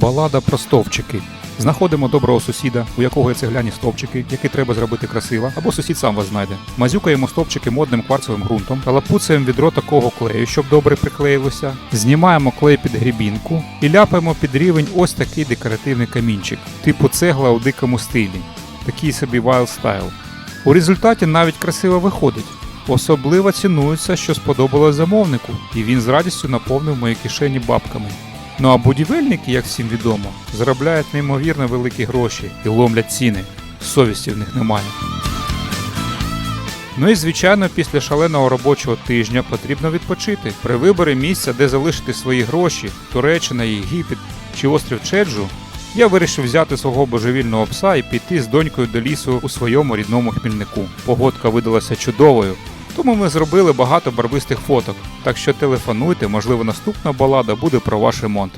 Балада про стовпчики. Знаходимо доброго сусіда, у якого є цегляні стовпчики, які треба зробити красиво, або сусід сам вас знайде. Мазюкаємо стовпчики модним кварцевим ґрунтом, калапуцаємо відро такого клею, щоб добре приклеїлося. Знімаємо клей під грібінку і ляпаємо під рівень ось такий декоративний камінчик, типу цегла у дикому стилі. Такий собі wild style. У результаті навіть красиво виходить. Особливо цінується, що сподобалось замовнику, і він з радістю наповнив мої кишені бабками. Ну а будівельники, як всім відомо, заробляють неймовірно великі гроші і ломлять ціни. Совісті в них немає. Ну і звичайно, після шаленого робочого тижня потрібно відпочити. При виборі місця, де залишити свої гроші, Туреччина, Єгипет чи острів Чеджу, я вирішив взяти свого божевільного пса і піти з донькою до лісу у своєму рідному хмільнику. Погодка видалася чудовою, тому ми зробили багато барвистих фоток. Так що телефонуйте, можливо, наступна балада буде про ваш ремонт.